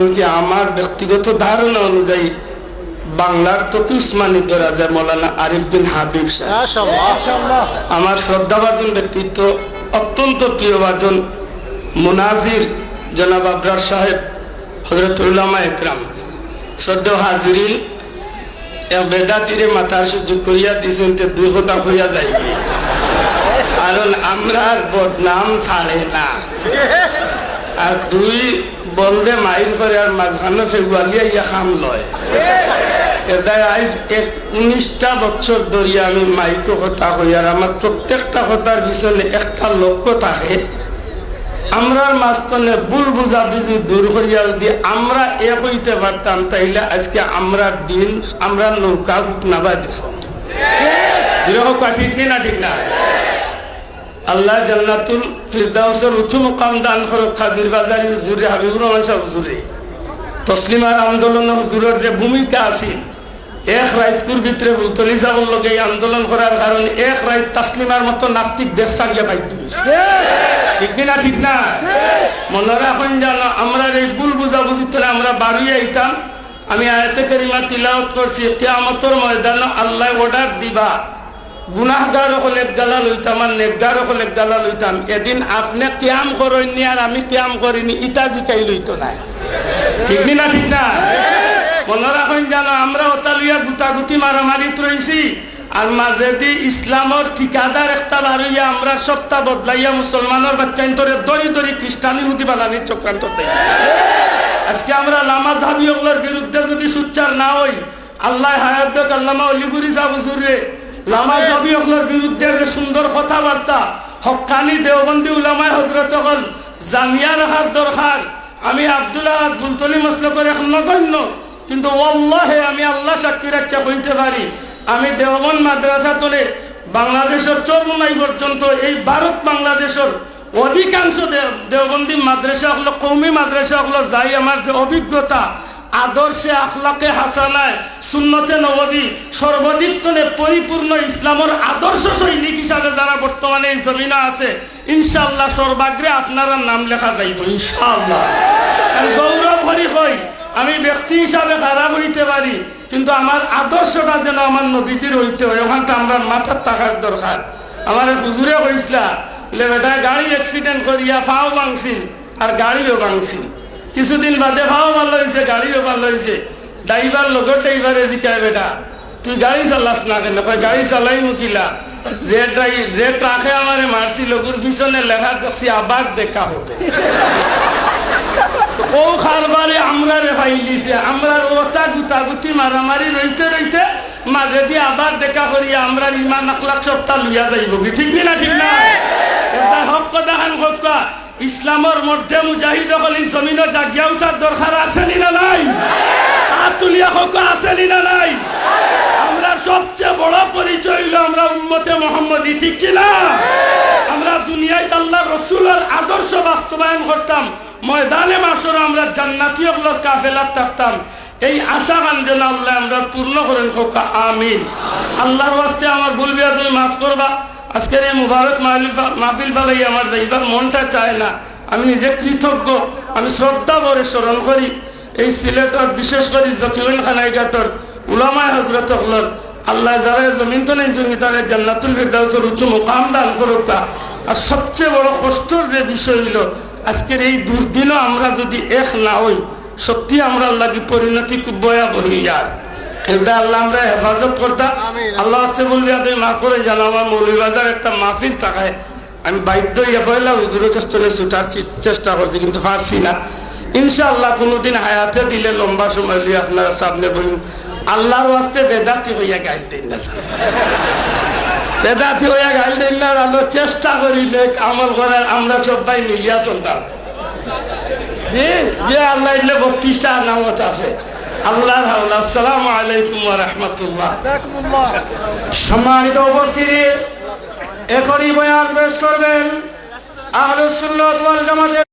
কি আমার ব্যক্তিগত ধারণা অনুযায়ী বাংলার তকি উসমানী দরাজা মৌলানা আরিফ বিন হাবিব সাহেব। আমার শ্রদ্ধাভাজন ব্যক্তিত্ব অত্যন্ত প্রিয়ভাজন মুনাজির জনাব আবরার সাহেব হজরতুল্লামা একরাম শ্রদ্ধা হাজিরিন বেদা তীরে মাথার সুযোগ করিয়া দিয়েছেন তে দুই কথা হইয়া যাইবে। কারণ আমরা আর বদনাম ছাড়ে না। আর দুই বলদে মাইল করে আর মাঝখানে ফেব্রুয়ারি ইয়া খাম লয়। এটাই আজ এক উনিশটা বছর ধরিয়া আমি মাইকো কথা কই আর আমার প্রত্যেকটা কথার পিছনে একটা লক্ষ্য থাকে। আমরার মাঝখানে ভুল বুঝা বুঝি দূর করিয়া যদি আমরা এক হইতে পারতাম তাইলে আজকে আমরা দিন, আমরা নৌকা নাবা দিস যেরকম ঠিক না ঠিক না আল্লাহ জান্নাতুল ফিরদাউসের উচ্চ মুকাম দান করুক খাজির বাজারি হুজুরে, হাবিবুর রহমান সাহেব হুজুরে। তসলিমার আন্দোলন হুজুরের যে ভূমিকা আছে, এক রাইতপুর ভিতরে বুলতলি সাহর লগে আন্দোলন করার কারণে এক রাইত তাসলিমার মতো নাস্তিক দেশ বাইতে হয়েছে ঠিক না ঠিক না? মনে রাখুন জানো আমরা এই ভুল বুঝাবুঝি তোলে আমরা বাড়িয়ে আইতাম। আমি আয়তে করিমা তিলাওয়াত করছি, কেয়ামতর ময়দান আল্লাহ অর্ডার দিবা। গুনাহগার হলে গালা লইতাম আর নেকগার হলে গালা লইতাম এদিন আপনি ক্যাম করেননি আর আমি ক্যাম করিনি, ইটা জিকাই লইত না ঠিক না ঠিক না? মনে রাখেন জানো আমরা ওতালিয়া গুতাগুতি মারামারিত রয়েছি আর মাঝেদি ইসলামর ঠিকাদার একটা বাড়িয়া আমরা সপ্তাহ বদলাইয়া মুসলমানের বাচ্চাইন তোরে দড়ি দড়ি খ্রিস্টানি হুদি বানানির চক্রান্ত আজকে আমরা লামা ধাবি বিরুদ্ধে যদি সুচ্চার না হই, আল্লাহ হায়াত আল্লামা অলিপুরি সাহ হুজুরে লামা জবি ওগুলোর বিরুদ্ধে সুন্দর কথাবার্তা। হকানি দেওবন্দি উলামায় হজরত হল জামিয়া রাখার দরকার। আমি আব্দুল্লাহ বুলতলি মসল করে এখন নগণ্য। কিন্তু অল্লাহে আমি আল্লাহ সাক্ষী রাখতে বলতে পারি। আমি দেওবন মাদ্রাসা তোলে বাংলাদেশের চরমনাই পর্যন্ত এই ভারত বাংলাদেশের অধিকাংশ দেও- দেওবন্দি মাদ্রাসা হলো কৌমি মাদ্রাসা হলো যাই আমার যে অভিজ্ঞতা আদর্শে আখলাকে হাসানায় সুন্নতে নবী সর্বাধিক তলে পরিপূর্ণ ইসলামের আদর্শ সৈনিক হিসাবে যারা বর্তমানে এই জমিনা আছে ইনশাল্লাহ সর্বাগ্রে আপনারা নাম লেখা যাইব, ইনশাআল্লাহ। আর গৌরব হরি হই, আমি ব্যক্তি হিসাবে খারাপ হইতে পারি, কিন্তু আমার আদর্শটা যেন আমার নবীজির হইতে হয় ওখান থেকে আমরা মাথার থাকার দরকার। আমার হুজুরে কইসলা বলে বেটা গাড়ি অ্যাক্সিডেন্ট করিয়া ফাও ভাঙছিল আর গাড়িও ভাঙছিল কিছুদিন বাদে ফাও ভালো হয়েছে গাড়িও ভালো হয়েছে ড্রাইভার লগর ড্রাইভারে দিকায় বেটা তুই গাড়ি চালাস না কেন? গাড়ি চালাই মুকিলা যে ড্রাই যে ট্রাকে আমারে মারছি লগর পিছনে লেখা দেখছি আবার দেখা হবে। ও খারবারে আমরা রে পাইলিছে আমরা ওটা গুতা গুতি মারামারি রইতে রইতে মাঝে দিয়ে আবার দেখা করি আমরা ইমান আখলাক সপ্তাহ লইয়া যাইব। কি ঠিক না ঠিক না? এটা হক কথা খান হকা ইসলামর মধ্যে মুজাহিদ হলি জমিন জাগিয়া উঠার দরকার আছে নি না নাই? হাত তুলিয়া হক আছে নি না নাই? আমরা সবচেয়ে বড় পরিচয় হইল আমরা উম্মতে মোহাম্মদী, ঠিক কি না? আমরা দুনিয়ায় আল্লাহ রসুলের আদর্শ বাস্তবায়ন করতাম। ময়দানে মাসর আমরা জান্নাতি অগলোর কাফেলার থাকতাম। এই আশা গান আল্লাহ আমরা পূর্ণ করেন খোকা আমিন। আল্লাহর ওয়াস্তে আমার বলবি তুমি মাফ করবা। আজকের এই মুবারক মাহফিল বালাই আমার যাইবার মনটা চায় না। আমি নিজে কৃতজ্ঞ, আমি শ্রদ্ধা ভরে স্মরণ করি। এই সিলেটর বিশেষ করে জকিউল খানাইঘাটর উলামায় হজরত হলর আল্লাহ যারা জমিন তো নেই জমি তারা জান্নাতুল ফিরদাউসের উচ্চ মুকাম দান করুক আর সবচেয়ে বড় কষ্টর যে বিষয় হইল, আজকের এই দুর্দিনও আমরা যদি এক না হই, সত্যি আমরা আল্লাহ কি পরিণতি খুব ভয়াবহ ইয়ার। এটা আল্লাহ আমরা হেফাজত করতাম আল্লাহ আসতে বলবি আপনি মাফ করে জানো আমার মৌলিবাজার একটা মাহফিল থাকায় আমি বাধ্য ইয়ে পয়লা হুজুরের কাছ থেকে ছুটার চেষ্টা করছি কিন্তু পারছি না। ইনশাআল্লাহ কোনোদিন হায়াতে দিলে লম্বা সময় আপনারা সামনে বলুন আল্লাহর ওয়াস্তে বেদাতি হইয়া গাইল দিন না। বেদাতি হইয়া গাইল দিন না আমরা চেষ্টা করি নেক আমল করার আমরা সবাই মিলিয়া চলতাম। যে যে আল্লাহ বত্রিশটা নামত আছে। আল্লাহ আসসালামু আলাইকুম রহমতুল্লাহ। সম্মানিত উপস্থিতি এখনই বয়ান পেশ করবেন আহলুস সুন্নাত ওয়াল জামাতের